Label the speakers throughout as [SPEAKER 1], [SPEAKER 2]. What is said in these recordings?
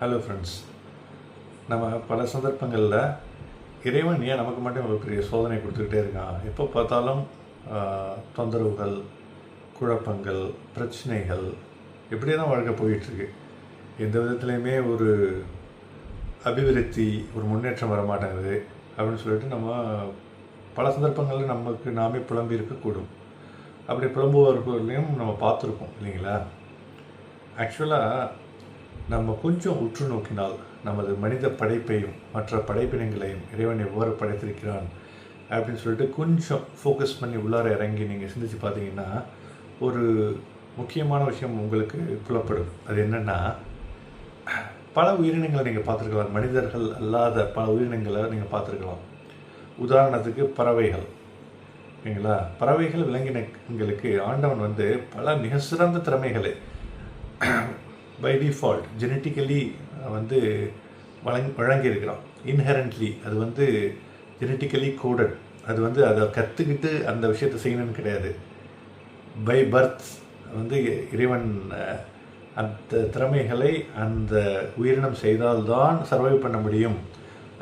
[SPEAKER 1] Hello friends நம்ம பல சந்தர்ப்பங்களில் இறைவன் ஏன் நமக்கு மட்டும் ஒரு பெரிய சோதனை கொடுத்துக்கிட்டே இருக்கான்? எப்போ பார்த்தாலும் தொந்தரவுகள் குழப்பங்கள் பிரச்சனைகள் இப்படியே தான் வாழ்க்கை போயிட்டுருக்கு. எந்த விதத்துலையுமே ஒரு அபிவிருத்தி ஒரு முன்னேற்றம் வர மாட்டேங்குது அப்படின்னு சொல்லிட்டு நம்ம பல சந்தர்ப்பங்களில் நமக்கு நாமே புலம்பி இருக்கக்கூடும். அப்படி புலம்புவர்களையும் நம்ம பார்த்துருக்கோம் இல்லைங்களா? ஆக்சுவலாக நம்ம கொஞ்சம் உற்று நோக்கினால் நமது மனித படைப்பையும் மற்ற படைப்பினங்களையும் இறைவன் எவ்வாறு படைத்திருக்கிறான் அப்படின்னு சொல்லிட்டு கொஞ்சம் ஃபோக்கஸ் பண்ணி உள்ளார இறங்கி நீங்கள் சிந்திச்சு பார்த்தீங்கன்னா ஒரு முக்கியமான விஷயம் உங்களுக்கு புலப்படும். அது என்னென்னா பல உயிரினங்களை நீங்கள் பார்த்துருக்கலாம். மனிதர்கள் அல்லாத பல உயிரினங்களை நீங்கள் பார்த்துருக்கலாம். உதாரணத்துக்கு பறவைகள். ஓகேங்களா? பறவைகள் விலங்கினங்களுக்கு ஆண்டவன் வந்து பல மிக சிறந்த திறமைகளை பை டிஃபால்ட் ஜெனட்டிக்கலி வந்து வழங் வழங்கியிருக்கிறோம். இன்ஹெரண்ட்லி அது வந்து ஜெனட்டிக்கலி கோடட் அது வந்து அதை கற்றுக்கிட்டு அந்த விஷயத்தை செய்யணும்னு கிடையாது. பை பர்த் வந்து இறைவன் அந்த திறமைகளை அந்த உயிரினம் செய்தால்தான் சர்வைவ் பண்ண முடியும்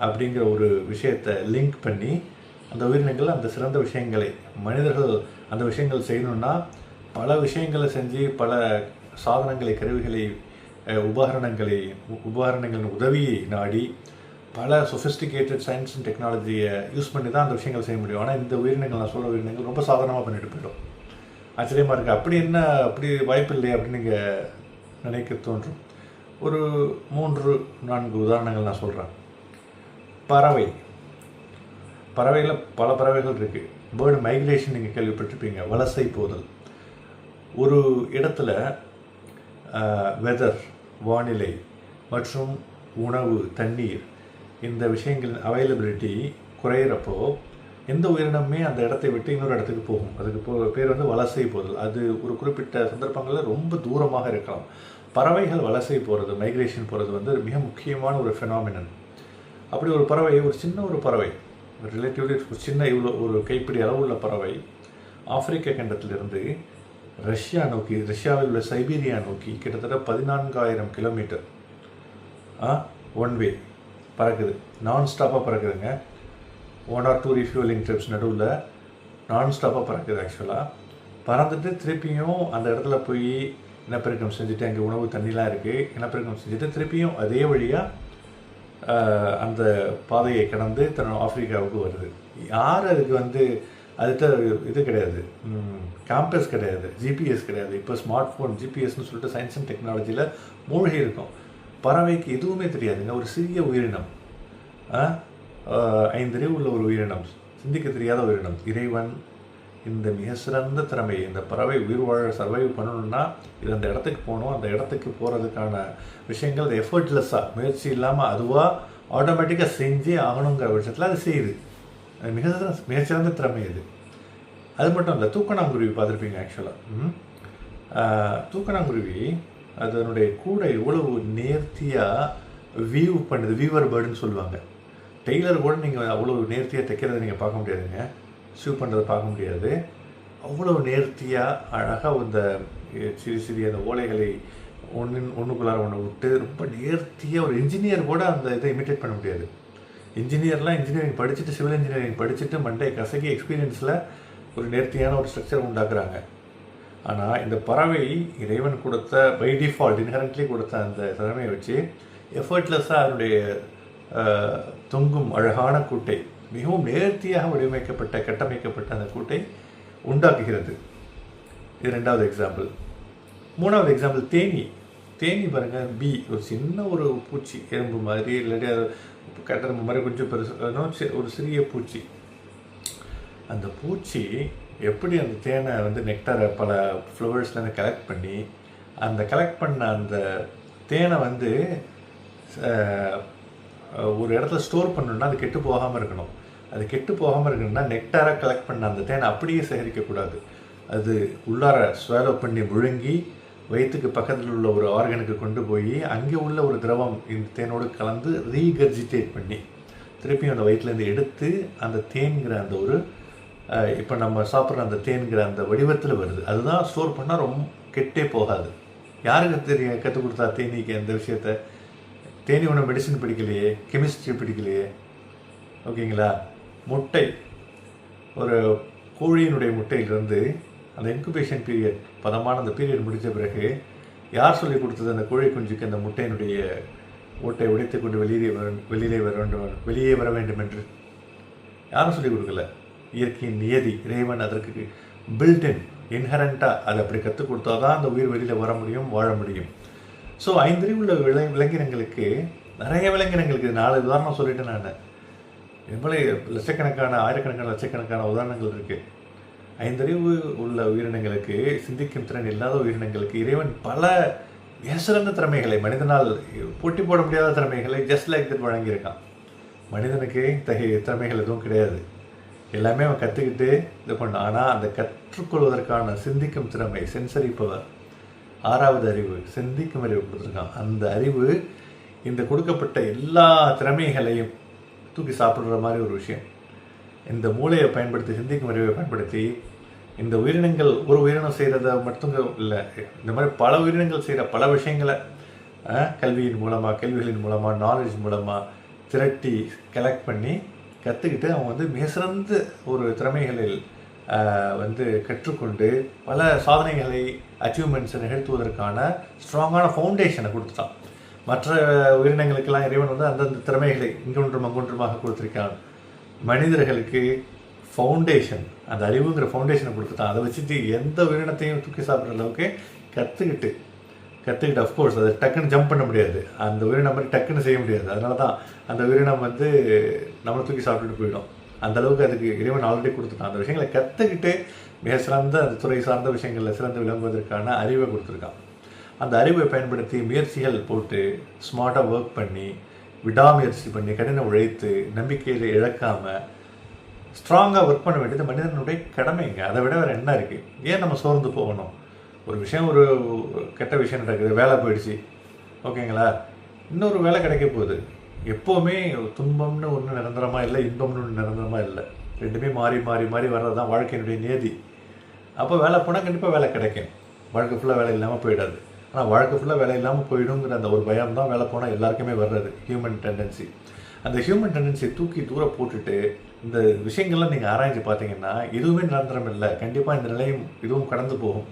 [SPEAKER 1] அப்படிங்கிற ஒரு விஷயத்தை லிங்க் பண்ணி அந்த உயிரினங்கள் அந்த சிறந்த விஷயங்களை மனிதர்கள் அந்த விஷயங்கள் செய்யணும்னா பல விஷயங்களை செஞ்சு பல சாதனங்களை கருவிகளை உபகரணங்களை உபகரணங்களின் உதவியை நாடி பல சொஃபிஸ்டிகேட்டட் சயின்ஸ் அண்ட் டெக்னாலஜியை யூஸ் பண்ணி தான் அந்த விஷயங்கள் செய்ய முடியும். ஆனால் இந்த உயிரினங்கள் நான் சொல்கிற உயிரினங்கள் ரொம்ப சாதாரணமாக பண்ணிட்டு போயிடும். ஆச்சரியமாக இருக்குது அப்படி என்ன அப்படி வாய்ப்பு இல்லை அப்படின்னு நீங்கள் நினைக்க தோன்றும். ஒரு மூன்று நான்கு உதாரணங்கள் நான் சொல்கிறேன் பறவை. பறவையில் பல பறவைகள் இருக்குது பேர்டு மைக்ரேஷன் நீங்கள் கேள்விப்பட்டிருப்பீங்க. வலசை போதல். ஒரு இடத்துல வெதர் வானிலை மற்றும் உணவு தண்ணீர் இந்த விஷயங்களின் அவைலபிலிட்டி குறையிறப்போ எந்த உயிரினமே அந்த இடத்தை விட்டு இன்னொரு இடத்துக்கு போகும். அதுக்கு போ பேர் வந்து வலசை போதல். அது ஒரு குறிப்பிட்ட சந்தர்ப்பங்களில் ரொம்ப தூரமாக இருக்கலாம். பறவைகள் வலசை போகிறது மைக்ரேஷன் போகிறது வந்து மிக முக்கியமான ஒரு ஃபெனாமினன் அப்படி ஒரு பறவை ஒரு சின்ன ஒரு பறவை ரிலேட்டிவ்லி ஒரு சின்ன இவ்வளோ ஒரு கைப்பிடி அளவுள்ள பறவை ஆப்பிரிக்க கண்டத்திலிருந்து ரஷ்யா நோக்கி ரஷ்யாவில் உள்ள சைபீரியா நோக்கி கிட்டத்தட்ட பதினான்காயிரம் கிலோமீட்டர். ஒன் வே பறக்குது. நான் ஸ்டாப்பாக பறக்குதுங்க. One or two refueling trips நடுவில் நான் ஸ்டாப்பாக பறக்குது ஆக்சுவலாக பறந்துட்டு திருப்பியும் அந்த இடத்துல போய் இனப்பெருக்கம் செஞ்சுட்டு அங்கே உணவு தண்ணிலாம் இருக்குது இனப்பெருக்கம் செஞ்சுட்டு திருப்பியும் அதே வழியாக அந்த பாதையை கடந்து தன்னோட ஆப்பிரிக்காவுக்கு வருது. யார் அதுக்கு வந்து அதுக்கு இது கிடையாது. கேம்பஸ் கிடையாது. ஜிபிஎஸ் கிடையாது. இப்போ ஸ்மார்ட் ஃபோன் ஜிபிஎஸ்னு சொல்லிட்டு சயின்ஸ் அண்ட் டெக்னாலஜியில் மூழ்கி இருக்கும். பறவைக்கு எதுவுமே தெரியாதுங்க ஒரு சிறிய உயிரினம். ஐந்தறிவு உள்ள ஒரு உயிரினம். சிந்திக்க தெரியாத உயிரினம். இறைவன் இந்த மிக சிறந்த திறமை இந்த பறவை உயிர் வாழ சர்வைவ் பண்ணணும்னா இது அந்த இடத்துக்கு போகணும். அந்த இடத்துக்கு போகிறதுக்கான விஷயங்கள் அது எஃபர்ட்லெஸ்ஸாக முயற்சி இல்லாமல் அதுவாக ஆட்டோமேட்டிக்காக செஞ்சே ஆகணுங்கிற பட்சத்தில் அது செய்யுது. மிக மிகச்சிறந்த திறமை இது. அது மட்டும் இல்லை தூக்கணாங்குருவி பார்த்துருப்பீங்க ஆக்சுவலாக தூக்கணாங்குருவி அதனுடைய கூடை இவ்வளவு நேர்த்தியாக வீவ் பண்ணுது வீவர் பேர்டுன்னு சொல்லுவாங்க. டெய்லர் கூட நீங்கள் அவ்வளோ நேர்த்தியாக தைக்கிறத நீங்கள் பார்க்க முடியாதுங்க. ஷூ பண்ணுறதை பார்க்க முடியாது. அவ்வளோ நேர்த்தியாக அழகாக இந்த சிறு சிறிய சிறிய அந்த ஓலைகளை ஒன்றின் ஒன்றுக்குள்ளார ஒன்று விட்டு ரொம்ப நேர்த்தியாக ஒரு இன்ஜினியர் கூட அந்த இதை இமிட்டேட் பண்ண முடியாது. இன்ஜினியர்லாம் இன்ஜினியரிங் படிச்சுட்டு சிவில் இன்ஜினியரிங் படிச்சுட்டு மண்டே கசகி எக்ஸ்பீரியன்ஸில் ஒரு நேர்த்தியான ஒரு ஸ்ட்ரக்சர் உண்டாக்குறாங்க. ஆனால் இந்த பறவை இறைவன் கொடுத்த பை டிஃபால்ட் இன்ஹரண்ட்லி கொடுத்த அந்த திறமையை வச்சு எஃபர்ட்லெஸ்ஸாக அதனுடைய தொங்கும் அழகான கூட்டை மிகவும் நேர்த்தியாக வடிவமைக்கப்பட்ட கட்டமைக்கப்பட்ட அந்த கூட்டை உண்டாக்குகிறது. இது ரெண்டாவது எக்ஸாம்பிள் மூணாவது எக்ஸாம்பிள் தேனி. தேனி பாருங்கள் பி ஒரு சின்ன ஒரு பூச்சி எறும்பு மாதிரி இல்லாட்டி அது மாதிரி கொஞ்சம் பெருசு ஒரு சிறிய பூச்சி. அந்த பூச்சி எப்படி அந்த தேனை வந்து நெக்டரை பல ஃப்ளவர்ஸ்லேருந்து கலெக்ட் பண்ணி அந்த கலெக்ட் பண்ண அந்த தேனை வந்து ஒரு இடத்துல ஸ்டோர் பண்ணணும்னா அது கெட்டு போகாமல் இருக்கணும். அது கெட்டு போகாமல் இருக்கணும்னா நெக்டாராக கலெக்ட் பண்ண அந்த தேனை அப்படியே சேகரிக்கக்கூடாது அது உள்ளார ஸ்வேலோ பண்ணி முழுங்கி வயிற்றுக்கு பக்கத்தில் உள்ள ஒரு ஆர்கனுக்கு கொண்டு போய் அங்கே உள்ள ஒரு திரவம் இந்த தேனோடு கலந்து ரீகர்ஜிட்டேட் பண்ணி திருப்பியும் அந்த வயிற்றுலேருந்து எடுத்து அந்த தேன்கிற அந்த ஒரு இப்போ நம்ம சாப்பிட்ற அந்த தேன்கிற அந்த வடிவத்தில் வருது. அதுதான் ஸ்டோர் பண்ணால் ரொம்ப கெட்டே போகாது. யாருக்கு தெரிய கற்றுக் கொடுத்தா தேனீக்கு அந்த விஷயத்த? தேனி உணவு மெடிசன் பிடிக்கலையே கெமிஸ்ட்ரி பிடிக்கலையே. ஓகேங்களா? முட்டை. ஒரு கோழியினுடைய முட்டையிலிருந்து அந்த இன்குபேஷன் பீரியட் பதமான அந்த பீரியட் முடித்த பிறகு யார் சொல்லி கொடுத்தது? அந்த கோழி குஞ்சுக்கு அந்த முட்டையினுடைய ஓட்டை உடைத்து கொண்டு வெளியே வர வெளியிலே வர வேண்டும் வெளியே வர வேண்டும் என்று. யாரும் சொல்லிக் கொடுக்கல. இயற்கையின் நியதி இறைவன் அதற்கு பில்டின் இன்ஹரண்ட்டாக அதை அப்படி கற்றுக் கொடுத்தா தான் அந்த உயிர் வெளியில் வர முடியும் வாழ முடியும். ஸோ ஐந்தறிவுள்ள வில விலங்கினங்களுக்கு நிறைய விலங்கினங்களுக்கு நாலு உதாரணம் சொல்லிட்டேன் நான். எவ்வளோ லட்சக்கணக்கான ஆயிரக்கணக்கான லட்சக்கணக்கான உதாரணங்கள் இருக்குது ஐந்தறிவு உள்ள உயிரினங்களுக்கு சிந்திக்கும் திறன் இல்லாத உயிரினங்களுக்கு இறைவன் பல மிகச்சிறந்த திறமைகளை மனிதனால் போட்டி போட முடியாத திறமைகளை ஜஸ்ட் லைக் தட் வழங்கியிருக்கான். மனிதனுக்கு இத்தகைய திறமைகள் எதுவும் கிடையாது. எல்லாமே அவன் கற்றுக்கிட்டு இது பண்ணான். ஆனால் அந்த கற்றுக்கொள்வதற்கான சிந்திக்கும் திறமை சென்சரி பவர் ஆறாவது அறிவு சிந்திக்கும் அறிவு கொடுத்துருக்கான். அந்த அறிவு இந்த கொடுக்கப்பட்ட எல்லா திறமைகளையும் தூக்கி சாப்பிட்ற மாதிரி ஒரு விஷயம். இந்த மூளையை பயன்படுத்தி சிந்திக்கும் அறிவை பயன்படுத்தி இந்த உயிரினங்கள் ஒரு உயிரினம் செய்கிறத மட்டும் இல்லை இந்த மாதிரி பல உயிரினங்கள் செய்கிற பல விஷயங்களை கல்வியின் மூலமாக கேள்விகளின் மூலமாக நாலேஜ் மூலமாக திரட்டி கலெக்ட் பண்ணி கற்றுக்கிட்டு அவங்க வந்து மிக சிறந்த ஒரு திறமைகளில் வந்து கற்றுக்கொண்டு பல சாதனைகளை அச்சீவ்மெண்ட்ஸை நிகழ்த்துவதற்கான ஸ்ட்ராங்கான ஃபவுண்டேஷனை கொடுத்துட்டான். மற்ற உயிரினங்களுக்கெல்லாம் இறைவன் வந்து அந்தந்த திறமைகளை இங்கொன்றும் அங்கொன்றுமாக கொடுத்துருக்கான். மனிதர்களுக்கு ஃபவுண்டேஷன் அந்த அறிவுங்கிற ஃபவுண்டேஷனை கொடுத்துட்டான் அதை வச்சுட்டு எந்த உயிரினத்தையும் தூக்கி சாப்பிட்ற அளவுக்கு கற்றுக்கிட்டு கற்றுக்கிட்டு அஃப்கோர்ஸ் அதை டக்குன்னு ஜம்ப் பண்ண முடியாது. அந்த உயிரினம் மாதிரி டக்குன்னு செய்ய முடியாது. அதனால தான் அந்த உயிரினம் வந்து நம்மளை தூக்கி சாப்பிட்டுட்டு போயிடும். அந்த அளவுக்கு அதுக்கு இறைவன் ஆல்ரெடி கொடுத்துட்டான். அந்த விஷயங்களை கற்றுக்கிட்டு மிக சிறந்த அந்த துறை சார்ந்த விஷயங்களில் சிறந்து விளங்குவதற்கான அறிவை கொடுத்துருக்கான். அந்த அறிவை பயன்படுத்தி முயற்சிகள் போட்டு ஸ்மார்ட்டாக ஒர்க் பண்ணி விடாமுயற்சி பண்ணி கடின உழைத்து நம்பிக்கையில் இழக்காமல் ஸ்ட்ராங்காக ஒர்க் பண்ண வேண்டியது மனிதனுடைய கடமைங்க. அதை விட வேறு என்ன இருக்குது ஏன் நம்ம சோர்ந்து போகணும்? ஒரு விஷயம் ஒரு கெட்ட விஷயம் நடக்குது வேலை போயிடுச்சு. ஓகேங்களா? இன்னொரு வேலை கிடைக்க போகுது. எப்போவுமே துன்பம்னு ஒன்று நிரந்தரமாக இல்லை இன்பம்னு ஒன்று நிரந்தரமாக இல்லை. ரெண்டுமே மாறி மாறி மாறி வர்றது தான் வாழ்க்கையினுடைய நியதி அப்போ வேலை போனால் கண்டிப்பாக வேலை கிடைக்கும். வாழ்க்கை ஃபுல்லாக வேலை இல்லாமல் போயிடாது. ஆனால் வழக்கு ஃபுல்லாக வேலை இல்லாமல் போயிடுங்கிற அந்த ஒரு பயம் தான் வேலை போனால் எல்லாருக்குமே வர்றது ஹியூமன் டெண்டன்சி அந்த ஹியூமன் டெண்டன்சியை தூக்கி தூர போட்டுட்டு இந்த விஷயங்கள்லாம் நீங்கள் ஆராய்ஞ்சு பார்த்தீங்கன்னா எதுவுமே நிரந்தரம் இல்லை. கண்டிப்பாக இந்த நிலையும் இதுவும் கடந்து போகும்.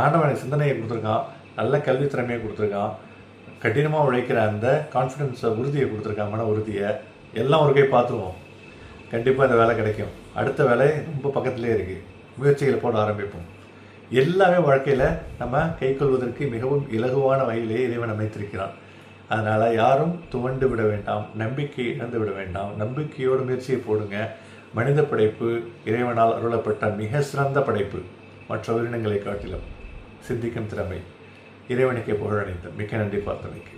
[SPEAKER 1] ஆண்டவன் எனக்கு சிந்தனையை கொடுத்துருக்கான் நல்ல கல்வி திறமையை கொடுத்துருக்கான் கடினமாக உழைக்கிற அந்த கான்ஃபிடென்ஸை உறுதியை கொடுத்துருக்கான் மன உறுதியை எல்லாம் ஒரு கை பார்த்துருவோம். கண்டிப்பாக இந்த வேலை கிடைக்கும். அடுத்த வேலை ரொம்ப பக்கத்துலேயே இருக்குது முயற்சிகளை போட ஆரம்பிப்போம். எல்லாமே வாழ்க்கையில் நம்ம கைக்கொள்வதற்கு மிகவும் இலகுவான வகையிலே இறைவன் அமைத்திருக்கிறான். அதனால் யாரும் துவண்டு விட வேண்டாம் நம்பிக்கை இழந்து விட வேண்டாம். நம்பிக்கையோடு முயற்சியை போடுங்க. மனித படைப்பு இறைவனால் அருளப்பட்ட மிக சிறந்த படைப்பு. மற்ற உயிரினங்களை காட்டிலும் சிந்திக்கும் திறமை. இறைவனுக்கே புகழ் அனைத்து மிக்க நன்றி பார்த்தமைக்கு.